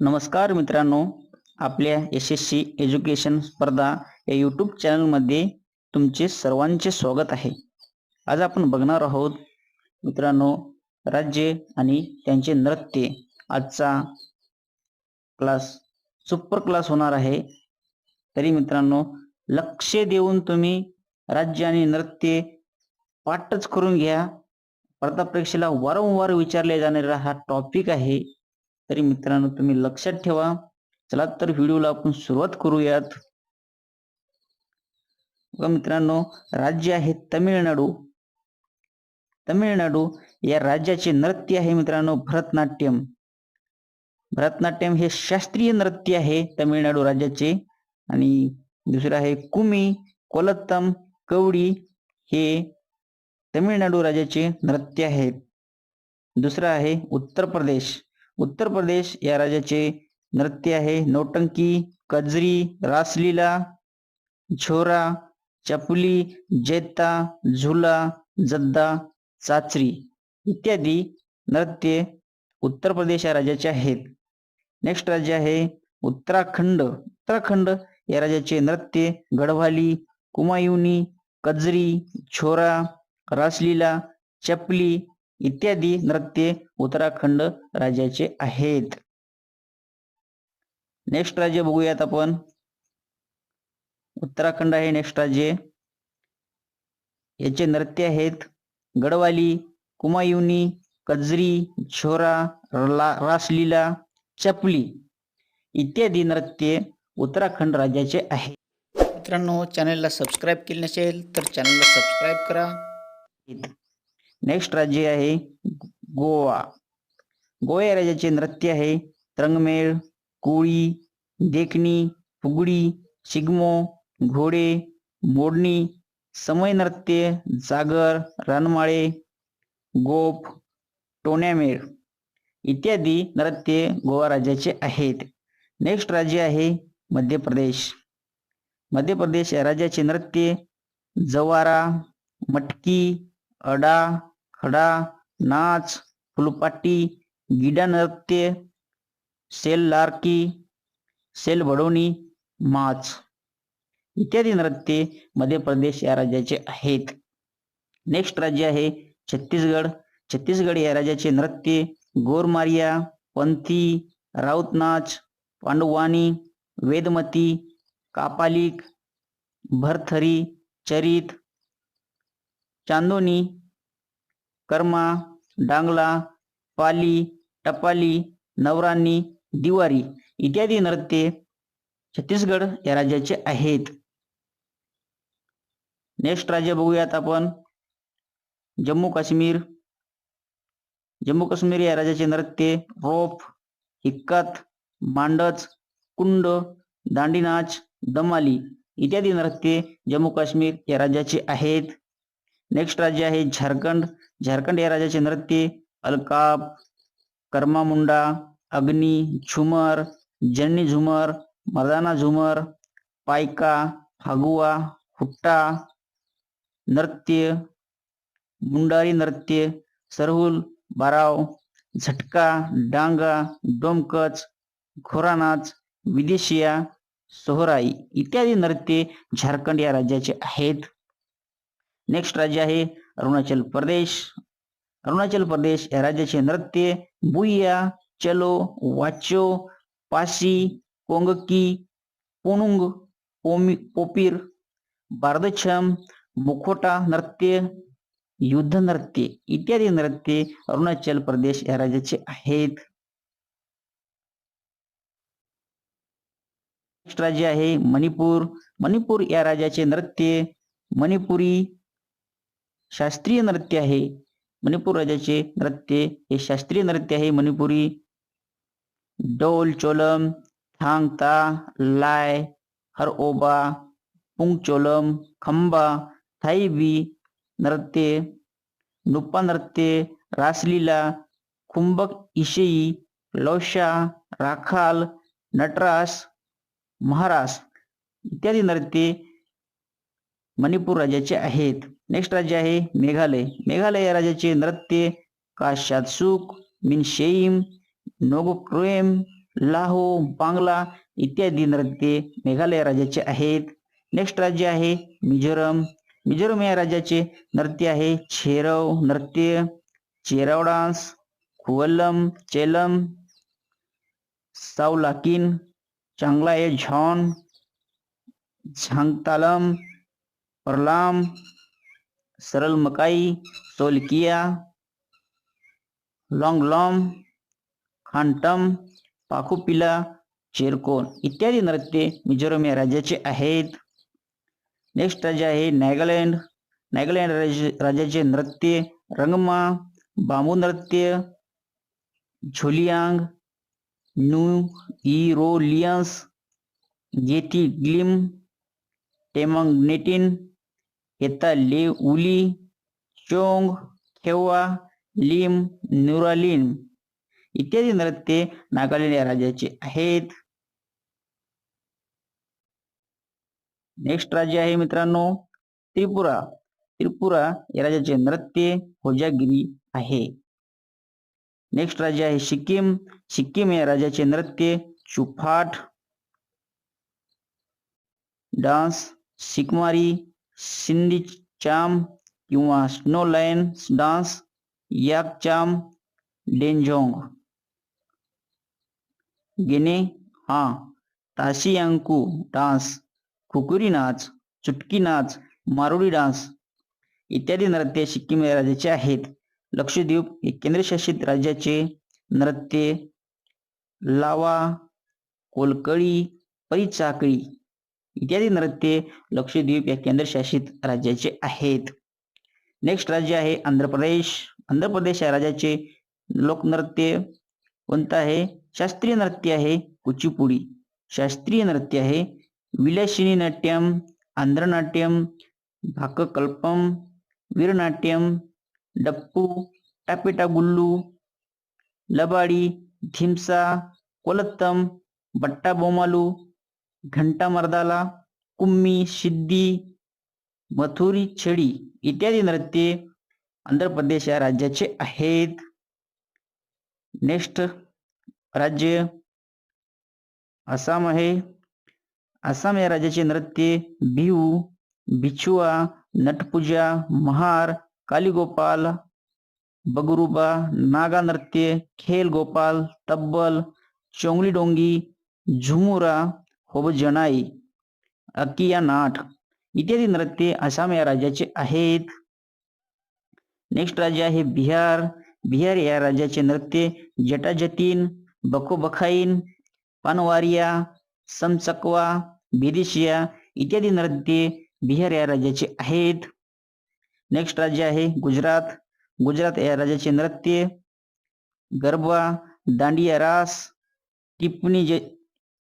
नमस्कार मित्रांनो आपल्या यशस्वी एज्युकेशन स्पर्धा या यूट्यूब चॅनलमध्ये तुमचे सर्वांचे स्वागत आहे. आज आपण बघणार आहोत मित्रांनो राज्य आणि त्यांचे नृत्य. आजचा क्लास सुपर क्लास होणार आहे. तरी मित्रांनो लक्ष देऊन तुम्ही राज्य आणि नृत्य पाठच करून घ्या. स्पर्धा परीक्षेला वारंवार विचारले जाणारा हा टॉपिक आहे. तरी मित्रांनो तुम्ही लक्षात ठेवा. चला तर व्हिडिओला आपण सुरुवात करूयात. बघा मित्रांनो राज्य आहे तमिळनाडू. तमिळनाडू या राज्याचे नृत्य आहे मित्रांनो भरतनाट्यम. भरतनाट्यम हे शास्त्रीय नृत्य आहे तमिळनाडू राज्याचे. आणि दुसरं आहे कुमी कोलत्तम कवडी हे तमिळनाडू राज्याचे नृत्य आहेत दुसरं आहे उत्तर प्रदेश. उत्तर प्रदेश या राज्याचे नृत्य आहे. नौटंकी कजरी रासलीला झोरा चपली जेता झुला जद्दा चाचरी इत्यादी नृत्य उत्तर प्रदेश या राज्याचे आहेत. नेक्स्ट राज्य आहे उत्तराखंड. उत्तराखंड या राज्याचे नृत्य गढवाली कुमायुनी कजरी छोरा रासलीला चपली इत्यादी नृत्य उत्तराखंड राज्याचे आहेत. नेक्स्ट राज्य बघूयात आपण. उत्तराखंड आहे नेक्स्ट राज्य. याचे नृत्य आहेत. गडवाली कुमायुनी कजरी छोरा रासलीला चपली इत्यादी नृत्य उत्तराखंड राज्याचे आहे मित्रांनो चॅनलला सबस्क्राईब केले नसेल तर चॅनलला सबस्क्राईब करा. नेक्स्ट राज्य आहे गोवा. गोवा या राज्याचे नृत्य आहे. तरंगमेळ कोळी देखणी फुगडी शिगमो घोडे मोडणी समय नृत्य जागर रणमाळे गोप टोण्यामेळ इत्यादी नृत्य गोवा राज्याचे आहेत. नेक्स्ट राज्य आहे मध्य प्रदेश. मध्य प्रदेश या राज्याचे नृत्य जवारा मटकी अडा खडा नाच फुलपाटी गिडा नृत्य सेल लारकी सेल भडवणी माच इत्यादी नृत्य मध्य प्रदेश या राज्याचे आहेत. नेक्स्ट राज्य आहे छत्तीसगड. छत्तीसगड या राज्याचे नृत्य गोरमारिया पंथी राऊत नाच पांडवानी वेदमती कापालिक भरथरी चरित चांदोनी कर्मा डांगला पाली टपाली नवरानी दिवारी इत्यादी नृत्य छत्तीसगड या राज्याचे आहेत. नेक्स्ट राज्य बघूयात आपण. जम्मू काश्मीर. जम्मू काश्मीर या राज्याचे नृत्य रोप हिक्कत मांडच कुंड दांडीनाच दमाली इत्यादी नृत्य जम्मू काश्मीर या राज्याचे आहेत. नेक्स्ट राज्य आहे झारखंड. झारखंड या राज्याचे नृत्य अलकाब कर्मामुंडा अग्नी झुमर जन्नी झुमर मर्दाना झुमर पायका फागुआ हुट्टा नृत्य मुंडारी नृत्य सरहुल बाराव झटका डांगा डोमकच घोरानाच विदेशिया सोहराई इत्यादी नृत्य झारखंड या राज्याचे आहेत. नेक्स्ट राज्य आहे अरुणाचल प्रदेश अरुणाचल प्रदेश या राज्याचे नृत्य बुया चलो वाचो पाशी कोंगकी पोनुंग पोमी पोपीर बारदछम मुखोटा नृत्य युद्ध नृत्य इत्यादी नृत्य अरुणाचल प्रदेश या राज्याचे आहेत. नेक्स्ट राज्य आहे मणिपूर. मणिपूर या राज्याचे नृत्य मणिपुरी शास्त्रीय नृत्य आहे. मणिपूर राज्याचे नृत्य हे शास्त्रीय नृत्य आहे. मणिपुरी डोल चोलम थांगता लाय हरओबा पुंगचोलम खंबा थाईबी नृत्य नुप्पा नृत्य रासलीला कुंभक इशई लौशा राखाल नटरास महारास इत्यादी नृत्य मणिपूर राज्याचे आहेत. नेक्स्ट राज्य आहे मेघालय. मेघालय या राज्याचे नृत्य काशातसुक मिनशेईम नोगोक्रोएम लाहो बांगला इत्यादी नृत्ये मेघालय राज्याचे आहेत. नेक्स्ट राज्य आहे मिझोरम. मिझोरम या राज्याचे नृत्य आहे छेरव नृत्य चेराव डान्स खुवल्लम चेलम सावलाकिन चांगला ए झॉन झांगतालम परलाम सरल मकाई सोलकिया लॉंगलॉम खांटम पाकुपिला चेरकोन इत्यादी नृत्ये मिझोरम या राज्याचे आहेत. नेक्स्ट राज्य आहे नागालँड. नागालँड राज्य राज्याचे नृत्य रंगमा, बांबू नृत्य, झोलियांग, न्यू इरोलियन्स गेती ग्लिम, टेमंगनेटिन येता ले उली चोंग खेवा लिम न्युरालिन इत्यादी नृत्ये नागालँड या राज्याचे आहेत. नेक्स्ट राज्य आहे मित्रांनो त्रिपुरा. त्रिपुरा या राज्याचे नृत्य होजागिरी आहे. नेक्स्ट राज्य आहे सिक्कीम. सिक्कीम या राज्याचे नृत्य चुफाट डान्स सिकमारी सिंधी चाम किंवा स्नो लाईन डान्स याक चाम डेंजोंग. गेने हा ताशियांकू डान्स खुकुरी नाच चुटकी नाच मारुडी डान्स इत्यादी नृत्य सिक्कीम या राज्याचे आहेत. लक्षद्वीप हे केंद्रशासित राज्याचे नृत्य लावा कोलकळी परिचाकळी इत्यादी नृत्ये लक्षद्वीप या केंद्रशासित राज्याचे आहेत. नेक्स्ट राज्य आहे आंध्र प्रदेश. आंध्र प्रदेश या राज्याचे लोकनृत्य कोणतं आहे? शास्त्रीय नृत्य आहे कुचिपुडी. शास्त्रीय नृत्य आहे विलासिनी नाट्यम आंध्रनाट्यम भाककल्पम वीरनाट्यम डप्पू टापेटागुल्लू लबाडी धिमसा कोलत्तम बट्टा बोमालू घंटा मर्दाला कुम्मी सिद्धी मथुरी छडी इत्यादी नृत्ये आंध्र प्रदेश या राज्याचे आहेत. नेक्स्ट राज्य आसाम आहे. आसाम या राज्याचे नृत्य बिहू बिछुआ नटपूजा महार कालीगोपाल बगरुबा नागा नृत्य खेल गोपाल तब्बल चोंगली डोंगी झुमुरा होबजनाई अकिया नाट इत्यादी नृत्य आसाम या राज्याचे आहेत. नेक्स्ट राज्य आहे बिहार. बिहार या राज्याचे नृत्य जटाजतीन बकोबखाईन पानवारिया समचकवा बिदिशिया इत्यादी नृत्ये बिहार या राज्याचे आहेत. नेक्स्ट राज्य आहे गुजरात. गुजरात या राज्याचे नृत्य गरबा, दांडिया रास, टिप्पणी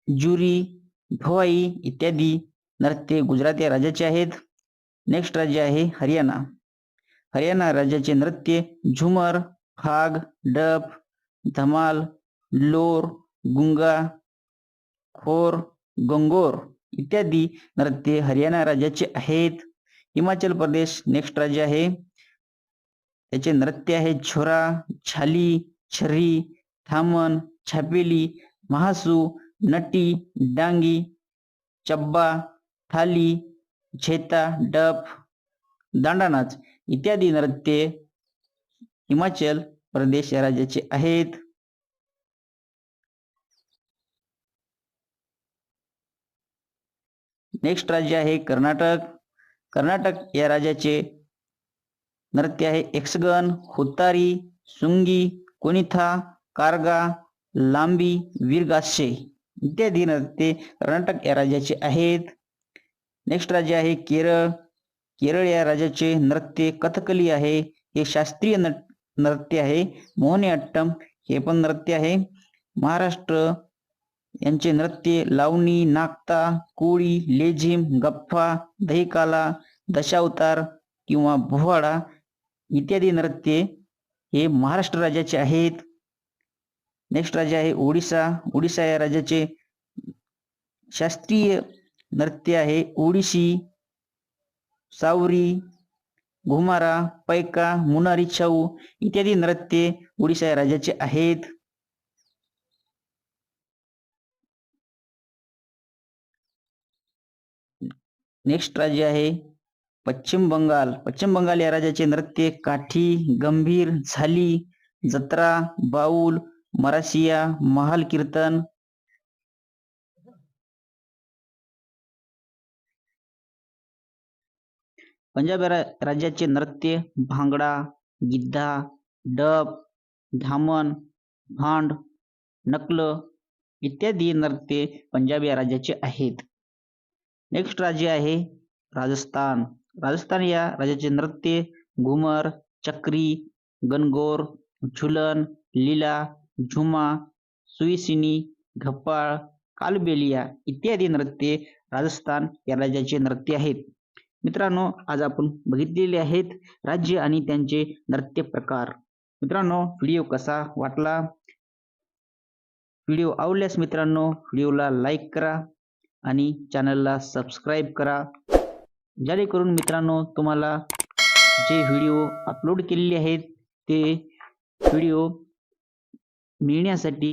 जुरी भवाई इत्यादी. नृत्ये गुजरात या राज्याचे आहेत. नेक्स्ट राज्य आहे हरियाणा. हरियाणा राज्याचे नृत्य झुमर फाग डप धमाल लोर गुंगा खोर गंगोर इत्यादी नृत्य हरियाणा राज्याचे आहेत. हिमाचल प्रदेश नेक्स्ट राज्य आहे. त्याचे नृत्य आहे झोरा छाली छरी थामन छापेली महासू नटी डांगी चब्बा थाली झेता डप दांडानाच इत्यादी नृत्ये हिमाचल प्रदेश या राज्याचे आहेत. नेक्स्ट राज्य आहे कर्नाटक. कर्नाटक या राज्याचे नृत्य आहे एक्सगन होतारी सुंगी कोनिथा कारगा लांबी वीरगासे इत्यादी ते कर्नाटक या राज्याचे आहेत. नेक्स्ट राज्य आहे केरळ. केरळ या राज्याचे नृत्य कथकली आहे. हे शास्त्रीय नृत्य आहे. मोहनीअट्टम हे पण नृत्य आहे. महाराष्ट्र यांचे नृत्य लावणी नागता कोळी लेझिम गप्पा दहीकाला दशावतार किंवा भुवाडा इत्यादी नृत्ये हे महाराष्ट्र राज्याचे आहेत. नेक्स्ट राज्य आहे ओडिसा. ओडिसा या राज्याचे शास्त्रीय नृत्य आहे. ओडिशी सावरी घुमारा पैका मुनारी छऊ इत्यादी नृत्ये ओडिसा या राज्याचे आहेत. नेक्स्ट राज्य आहे पश्चिम बंगाल. पश्चिम बंगाल या राज्याचे नृत्य काठी गंभीर झाली जत्रा बाऊल मरासिया महाल कीर्तन. पंजाब रा- राज्याचे नृत्य भांगडा गिद्धा डब धामण भांड नकल इत्यादी नृत्ये पंजाब या राज्याचे आहेत. नेक्स्ट राज्य आहे राजस्थान. राजस्थान या राज्याचे नृत्य घुमर चक्री गणगोर झुलन लीला झुमा सुईसिनी घप्पाळ कालबेलिया इत्यादी नृत्ये राजस्थान या राज्याचे नृत्य आहेत. मित्रांनो आज आपण बघितलेले आहेत राज्य आणि त्यांचे नृत्य प्रकार. मित्रांनो व्हिडिओ कसा वाटला? व्हिडिओ आवडल्यास मित्रांनो व्हिडिओला लाईक करा आणि चॅनलला सबस्क्राईब करा. जेणेकरून मित्रांनो तुम्हाला जे व्हिडिओ अपलोड केलेले आहेत ते व्हिडिओ मिळण्यासाठी